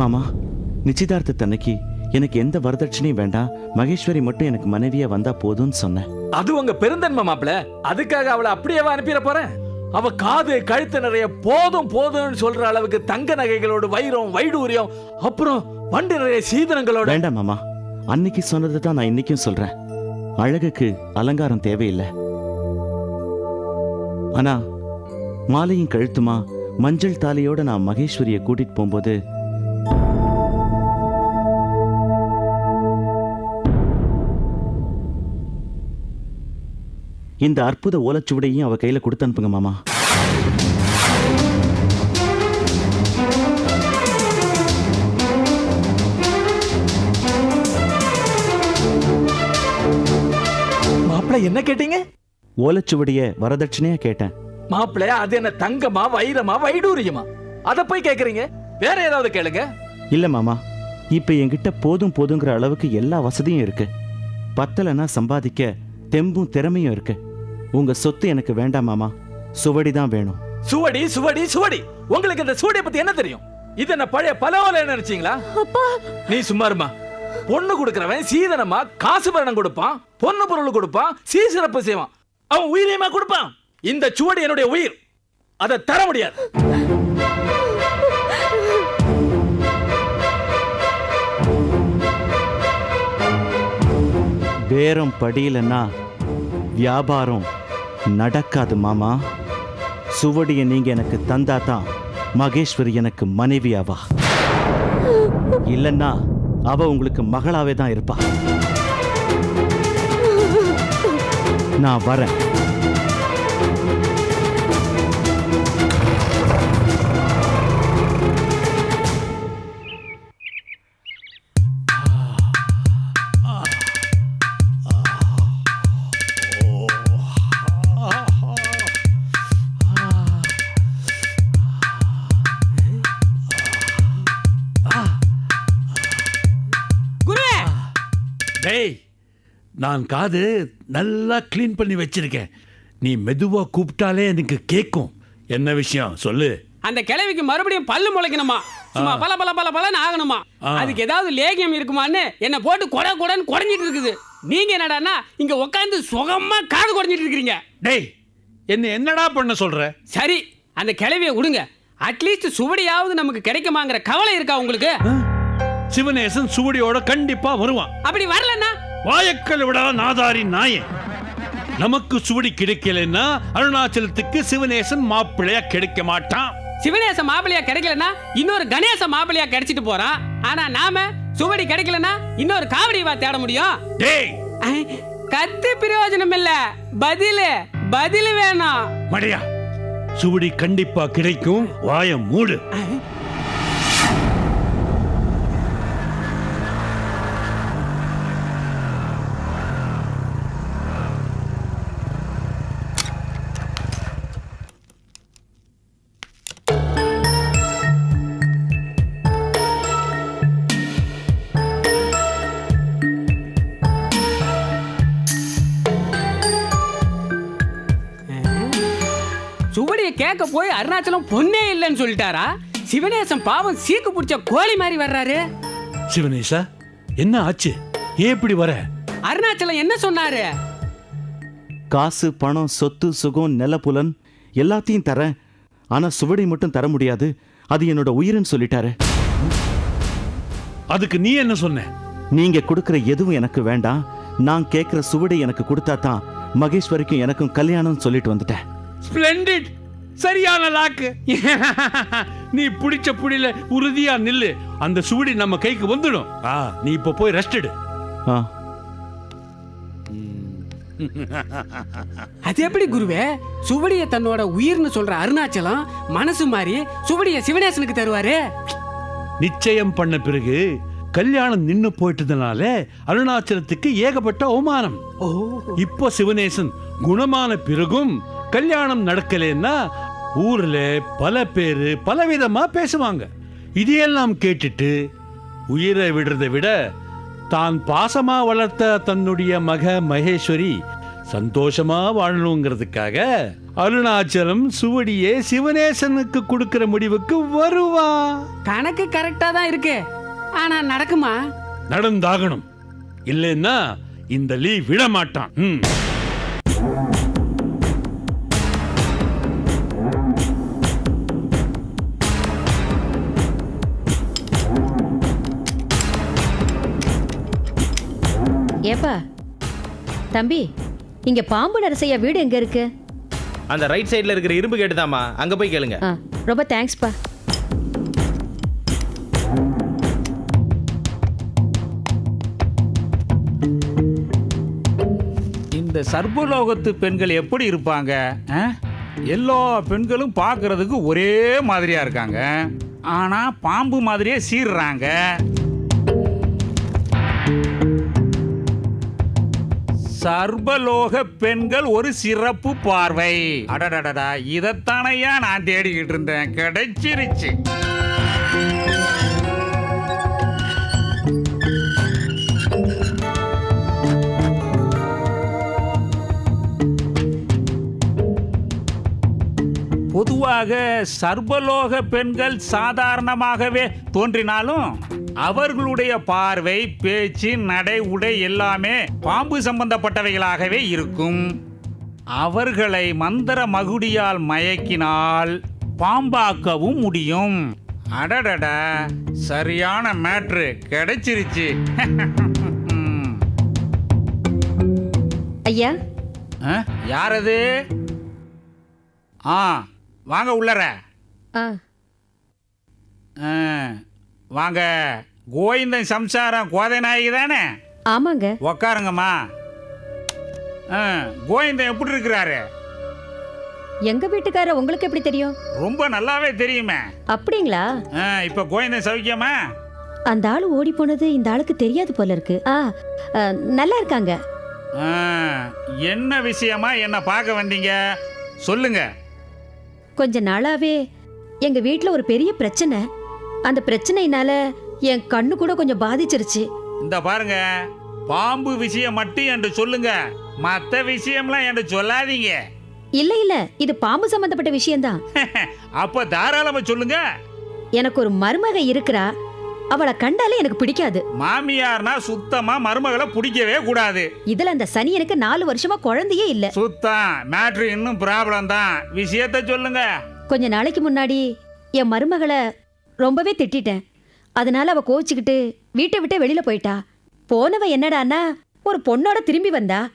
மாமா நிச்சயதார்த்தத்தன்னைக்கு எனக்கு எந்த வரதட்சணையும் வேண்டாம். மகேஸ்வரி மட்டும் எனக்கு மனைவியா வந்தா போதும்னு சொன்னேன். அது உங்க பெருந்தன்மை மாப்பிள. அதுக்காக அவளை அப்படியேவா அனுப்பிட போறேன். அவ காது கழுத்து நிறைய போதும் போதும்னு சொல்ற அளவுக்கு தங்க நகைகளோட வைரம் வைடூரியம் அப்புறம் வண்டு நிறைய சீதனங்களோட வேண்டாம் மாமா. அன்னைக்கு சொன்னதை தான் நான் இன்னைக்கும் சொல்றேன். அழகுக்கு அலங்காரம் தேவையில்லை. ஆனா மாலையும் கழுத்துமா மஞ்சள் தாலியோட நான் மகேஸ்வரியை கூட்டிட்டு போகும்போது இந்த அற்புத ஓலைச்சுவடையும் அவ கையில கொடுத்து அனுப்புங்க மாமா. மாப்பிள என்ன கேட்டீங்க? ஓலைச்சுவடிய வரதட்சணையா கேட்டேன். மாப்பிள அது என்ன தங்கமா வைரமா வைடூரியமா? அத போய் கேக்குறீங்க. வேற ஏதாவது கேளுங்க. இல்ல மாமா. இப்ப என்கிட்ட போதும் போதுங்கிற அளவுக்கு எல்லா வசதியும் இருக்கு. பத்தலைன்னா சம்பாதிக்க தெம்பும் திறமையும் இருக்கு. உங்க சொத்து எனக்கு வேண்டாம் மாமா. சுவடி தான் வேணும். சுவடி சுவடி சுவடி. உங்களுக்கு இந்த சுவடியை பத்தி என்ன தெரியும்? இது என்ன பழைய பலவல நினைச்சீங்களா? நீ சும்மா இருமா. பொண்ணு கொடுக்கறவன் சீதனமா காசு பரணம் கொடுப்பான் பொண்ணு பொருள் கொடுப்பான் சீசிறப்பு செய்வான். அவன் உயிரையுமா கொடுப்பான்? இந்த சுவடி என்னுடைய உயிர். அதை தர முடியாது. பேரம் படியலன்னா வியாபாரம் நடக்காது மாமா. சுவடியை நீங்க எனக்கு தந்தா தான் மகேஸ்வரி எனக்கு மனைவியாவா? இல்லைன்னா அவ உங்களுக்கு மகளாவே தான் இருப்பா. நான் வரேன். நான் காது நல்லா க்ளீன் பண்ணி வச்சிருக்கேன். நீ மெதுவா கூப்பிட்டாலே எனக்கு கேட்கும் என்ன விஷயம்? சொல்லு. அந்த கிழவிக்கு மறுபடியும் பல்லு முளைக்கணுமா? சும்மா பல பல பல பலன்னு ஆகணுமா. அதுக்கு ஏதாவது லேகியம் இருக்குமான்னு என்ன போட்டு கொட கொடன்னு குடஞ்சிட்டு இருக்குது. நீங்க என்னடான்னா இங்க உட்காந்து சுகமா காது குடஞ்சிட்டு இருக்கிறீங்க. டேய் என்ன என்னடா பண்ண சொல்ற? சரி அந்த கிழவியை விடுங்க. அட்லீஸ்ட் சுவடியாவது நமக்கு கிடைக்குமாங்கிற கவலை இருக்கா உங்களுக்கு? சிவனேசன் சுவடியோட கண்டிப்பா வருவான். அப்படி வரலன்னா வாயக்கல் விடா நாதாரி நாயே. நமக்கு சுவடி கிடைக்கலன்னா அருணாச்சலத்துக்கு சிவனேசன் மாப்பிள்ளையா கிடைக்க மாட்டான். சிவனேச மாப்பிளையா கிடைக்கலன்னா இன்னொரு கணேச மாப்பிளையா கிடைச்சிட்டு போறான். ஆனா நாம சுவடி கிடைக்கலன்னா இன்னொரு காவடிவா தேட முடியும்? டேய்! கத்து பிரயோஜனம் இல்ல. பதிலு பதிலு வேணும். மடையா சுவடி கண்டிப்பா கிடைக்கும். வாய மூடு. போய் அருணாச்சலம் பொண்ணே இல்லைன்னு சொல்லிட்டாரா? சிவனேசன் பாவம் சீக்கு பிடிச்ச கோழி மாதிரி வர்றாரு. சிவனேசா என்ன ஆச்சு? ஏன் இப்படி வர? அருணாச்சலம் என்ன சொன்னாரு? காசு பணம் சொத்து சுகம் நிலப்புலன் எல்லாத்தையும் தரேன். ஆனா சுவடி மட்டும் தர முடியாது. அது என்னோட உயிர்னு சொல்லிட்டாரு. அதுக்கு நீ என்ன சொன்ன? நீங்க கொடுக்கிற எதுவும் எனக்கு வேண்டாம். நான் கேட்கிற சுவடி எனக்கு கொடுத்தா தான் மகேஸ்வரிக்கும் எனக்கும் கல்யாணம் சொல்லிட்டு வந்துட்டேன். ஸ்பிளெண்டிட் சரியான லாக்கு நீ பிடிச்ச புடியில உறுதியா நில்லு. அந்த சுவடி நம்ம கைக்கு வந்துடும். ஆ. நீ இப்ப போய் ரெஸ்ட் எடு. ஆ. அது எப்படி குருவே? சுவடிய தன்னோட உயிர்னு சொல்ற அருணாச்சலம் மனசு மாதிரி சுவடிய சிவனேசனுக்கு தருவாரு. நிச்சயம் பண்ண பிறகு கல்யாணம் நின்னு போயிட்டதுனால அருணாச்சலத்துக்கு ஏகப்பட்ட அவமானம். ஓ. இப்போ சிவனேசன் குணமான பிறகும் கல்யாணம் நடக்கலைன்னா ஊர்ல பல பேரு பலவிதமா பேசுவாங்க. இதையெல்லாம் கேட்டுட்டு உயிரை விடுறதை விட தான் பாசமா வளர்த்த தன்னுடைய மக மகேஸ்வரி சந்தோஷமா வாழணுங்கிறதுக்காக அருணாச்சலம் சுவடியே சிவனேசனுக்கு கொடுக்கிற முடிவுக்கு வருவா. கணக்கு கரெக்டா தான் இருக்கு. ஆனா நடக்குமா? நடந்தாகணும். இல்லைன்னா இந்த லீ விட மாட்டான் ம். ஏப்பா தம்பி இங்க பாம்பு நரசையா வீடு எங்க இருக்கு? அந்த ரைட் சைடுல இருக்கிற இரும்பு கேட்டு தாமா அங்க போய் கேளுங்க. ஆ ரொம்ப தேங்க்ஸ்ப்பா. இந்த சர்வலோகத்து பெண்கள் எப்படி இருப்பாங்க ஆ? எல்லா பெண்களும் பார்க்கறதுக்கு ஒரே மாதிரியா இருக்காங்க. ஆனா பாம்பு மாதிரியே சீர்றாங்க. சர்வலோக பெண்கள் ஒரு சிறப்பு பார்வை. அடடடடா இதைத்தானையா நான் தேடிக்கிட்டு இருந்தேன். கிடைச்சிருச்சு. பொதுவாக சர்வலோக பெண்கள் சாதாரணமாகவே தோன்றினாலும் அவர்களுடைய பார்வை பேச்சு நடை உடை எல்லாமே பாம்பு சம்பந்தப்பட்டவைகளாகவே இருக்கும். அவர்களை மந்திர மகுடியால் மயக்கினால் பாம்பாக்கவும் முடியும். அடடட சரியான மேட்ரு கிடைச்சிருச்சு. ஐயா? யாரது? ஆ வாங்க உள்ளற ஆ. ஆ, வாங்க. கோவிந்தன் சம்சாரம் கோதை நாயகி தானே? ஆமாங்க. உக்காருங்கம்மா. ஆ, கோவிந்தன் எப்படி இருக்கிறாரு? எங்க வீட்டுக்காரர் உங்களுக்கு எப்படி தெரியும்? ரொம்ப நல்லாவே தெரியுமே. அப்படிங்களா? ஆ, இப்ப கோவிந்தன் சௌக்கியமா அந்த ஆள் ஓடி போனது இந்த ஆளுக்கு தெரியாது போல இருக்கு. ஆ ஆ, நல்லா இருக்காங்க. ஆ, என்ன விஷயமா என்ன பார்க்க வந்தீங்க? சொல்லுங்க. கொஞ்ச நாளாவே எங்க வீட்ல ஒரு பெரிய பிரச்சனை. அந்த பிரச்சனையினால என் கண்ணு கூட கொஞ்சம் பாதிச்சிருச்சு. இந்த பாருங்க. பாம்பு விஷயம் மட்டும் என்று சொல்லுங்க. மற்ற விஷயம்லாம் என்று சொல்லாதீங்க. இல்ல இல்ல. இது பாம்பு சம்பந்தப்பட்ட விஷயம்தான். அப்ப தாராளமா சொல்லுங்க. எனக்கு ஒரு மருமக இருக்கிறா. அவளை கண்டாலே எனக்கு பிடிக்காது. மாமியார்னா சுத்தமா மருமகளை பிடிக்கவே கூடாது. இதுல அந்த சனி எனக்கு நாலு வருஷமா குழந்தையே இல்ல. சுத்தம் மேட்ரு இன்னும் ப்ராப்ளம் தான். விஷயத்த சொல்லுங்க. கொஞ்ச நாளைக்கு முன்னாடி என் மருமகளை ரொம்பவே திட்டிட்டேன். அதனால அவ கோச்சிக்கிட்டு வீட்டை விட்டு வெளியில போயிட்டா. போனவ என்னடான்னா ஒரு பொண்ணோட திரும்பி வந்தா.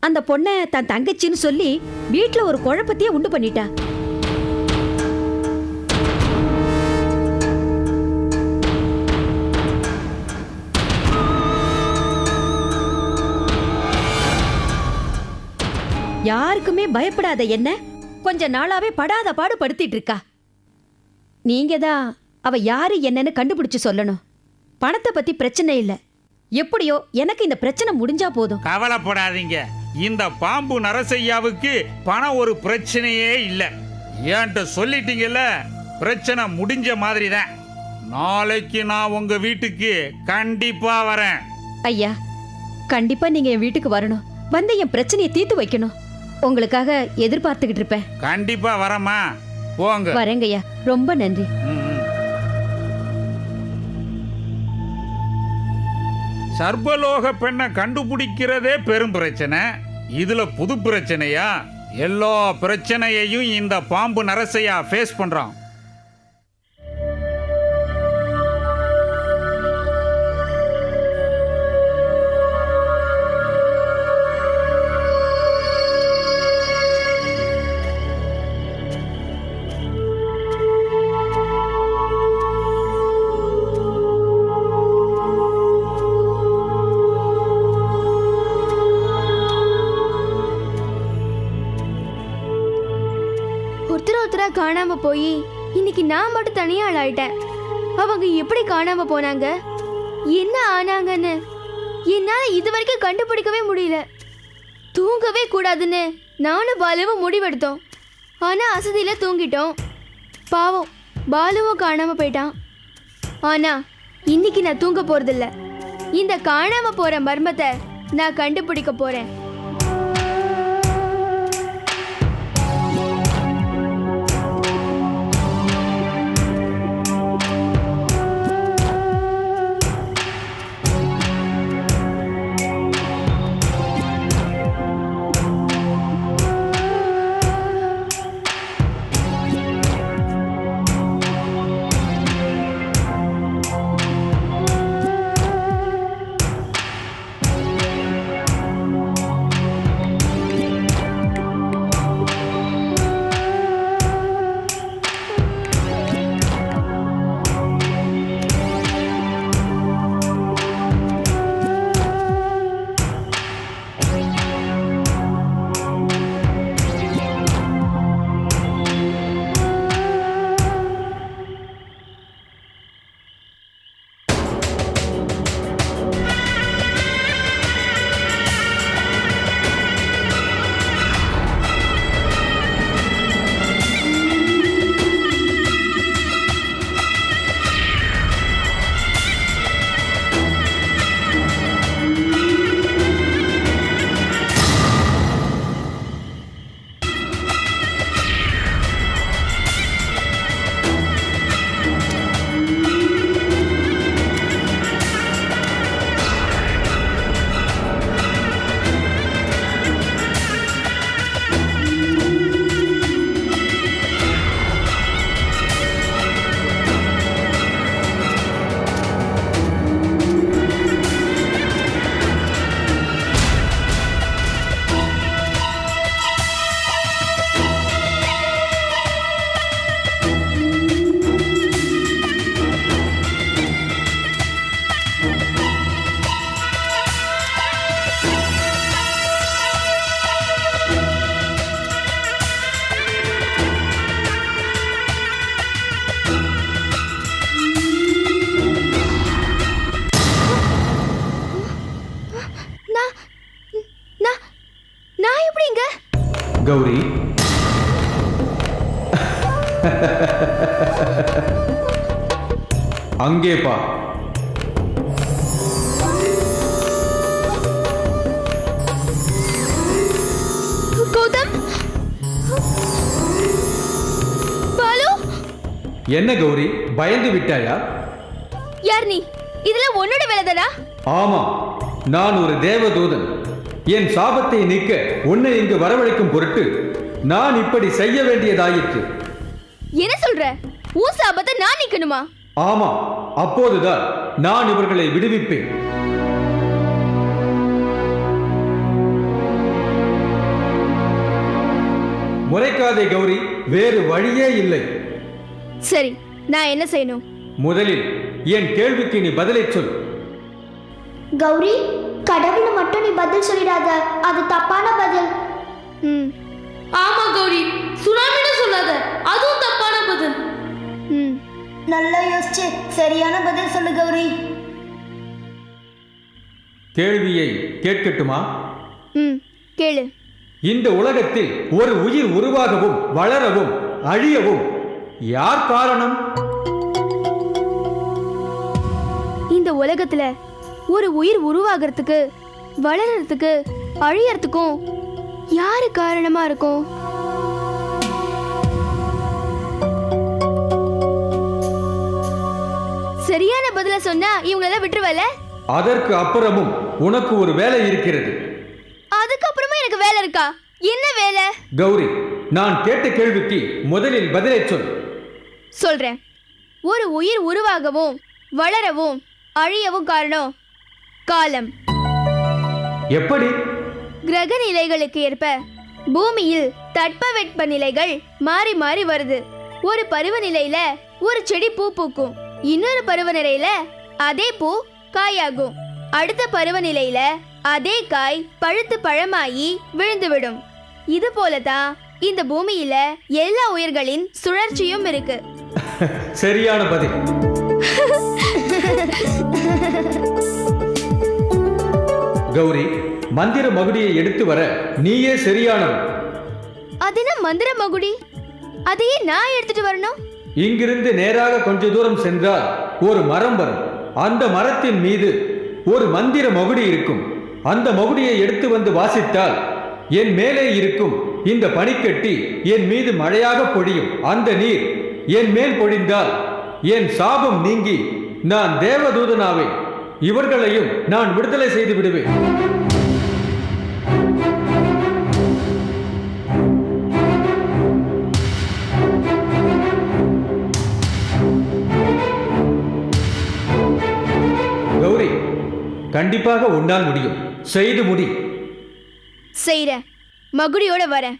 அந்த பொண்ணை தன் தங்கச்சின்னு சொல்லி வீட்ல ஒரு குழப்பத்தையே உண்டு பண்ணிட்டா. யாருக்குமே பயப்படாத என்ன? கொஞ்ச நாளாவே படாத பாடு படுத்திட்டு இருக்கா. நீங்க தான் அவ யாரு என்னன்னு கண்டுபிடிச்சு சொல்லணும். பணத்தை பத்தி பிரச்சனை இல்ல. எப்படியோ எனக்கு இந்த பிரச்சனை முடிஞ்சா போதும். கவலைப்படாதீங்க. இந்த பாம்பு நரசையாவுக்கு பணம் ஒரு பிரச்சனையே இல்லை. ஏன்ட்ட சொல்லிட்டீங்கல்ல? பிரச்சனை முடிஞ்ச மாதிரி தான் நாளைக்கு நான் உங்க வீட்டுக்கு கண்டிப்பா வரேன். ஐயா கண்டிப்பா நீங்க என் வீட்டுக்கு வரணும். வந்து என் பிரச்சனையை தீர்த்து வைக்கணும். உங்களுக்காக எதிர்பார்த்துக்கிட்டு இருப்பேன். கண்டிப்பா வரேம்மா. போங்க. வரேங்க ஐயா ரொம்ப நன்றி. சர்வலோக பெண்ணை கண்டுபிடிக்கிறதே பெரும் பிரச்சனை. இதுல புது பிரச்சனையா? எல்லா பிரச்சனையையும் இந்த பாம்பு நரசையா ஃபேஸ் பண்றான். காணாம போய் இன்னைக்கு நான் மட்டும் தனியா ஆளாயிட்டேன். அவங்க எப்படி காணாம போனாங்க? என்ன ஆனாங்கன்னு என்னால இது வரைக்கும் கண்டுபிடிக்கவே முடியல. தூங்கவே கூடாதுன்னு நானும் பாலுவும் முடிவெடுத்தோம். ஆனா அசதியில தூங்கிட்டோம். பாவம் பாலுவும் காணாம போயிட்டான். ஆனா இன்னைக்கு நான் தூங்க போறதில்ல. இந்த காணாம போற மர்மத்தை நான் கண்டுபிடிக்க போறேன். அங்கே பா. கௌதம்? பாலு? என்ன கௌரி பயந்து விட்டாயா? யார் நீ? இதெல்லாம் உன்னோட வேலை தானா ஆமா நான் ஒரு தேவதூதன். என் சாபத்தை நீக்க உன்னை இங்கு வரவழைக்கும் பொருட்டு நான் இப்படி செய்ய வேண்டியதாயிற்று. என்ன சொல்ற? உன் சாபத்தை நான் நிக்கணுமா? ஆமா அப்போதுதான் நான் இவர்களை விடுவிப்பேன். முறைக்காதே கௌரி வேறு வழியே இல்லை. சரி நான் என்ன செய்யணும்? முதலில் என் கேள்விக்கு நீ பதிலை சொல். கௌரி கடவுளை மட்டும் நீ பதில் சொல்லிடாத. அது தப்பான பதில். ஆமா கௌரி சுனாமின்னு நல்லா யோசிச்சு சரியான பதில் சொல்லு கௌரி. கேள்வியை கேட்கட்டுமா? ம் கேளு. இந்த உலகத்தில் ஒரு உயிர் உருவாகவும் வளரவும் அழியவும் யார் காரணம்? இந்த உலகத்துல ஒரு உயிர் உருவாகிறதுக்கு வளர்றதுக்கு அழியறதுக்கும் யாரு காரணமா இருக்கும்? சரியான பதில சொன்னா இவங்களெல்லாம் விட்டுருவல? அதற்கு அப்புறமும் உனக்கு ஒரு வேலை இருக்கிறது. அதுக்கப்புறமா எனக்கு வேலை இருக்கா? என்ன வேலை? கௌரி நான் கேட்ட கேள்விக்கு முதலில் பதிலை சொல். சொல்றேன். ஒரு உயிர் உருவாகவும் வளரவும் அழியவும் காரணம் காலம். எப்படி? கிரக நிலைகளுக்கு ஏற்ப பூமியில் தட்பவெட்ப நிலைகள் மாறி மாறி வருது. ஒரு பருவநிலையில ஒரு செடி பூ பூக்கும். இன்னொரு பருவநிலையில அதே பூ காயாகும். அடுத்த பருவநிலையில அதே காய் பழுத்து பழமாயி விழுந்துவிடும். இது போலதான் இந்த பூமியில எல்லா உயிர்களின் சுழற்சியும் இருக்கு. சரியான பதில். கௌரி மந்திர மகுடியை எடுத்து வர நீயே சரியானவன். அது என்ன மந்திர மகுடி? அதையே நான் எடுத்துட்டு வரணும்? இங்கிருந்து நேராக கொஞ்ச தூரம் சென்றால் ஒரு மரம் வரும். அந்த மரத்தின் மீது ஒரு மந்திர மகுடி இருக்கும். அந்த மகுடியை எடுத்து வந்து வாசித்தால் என் மேலே இருக்கும் இந்த பனிக்கட்டி என் மீது மழையாக பொழியும். அந்த நீர் என் மேல் பொழிந்தால் என் சாபம் நீங்கி நான் தேவதூதனாவேன். இவர்களையும் நான் விடுதலை செய்து விடுவேன். கண்டிப்பாக உன்னால் முடியும். செய்து முடி. செய்றேன் மகுடியோட வரேன்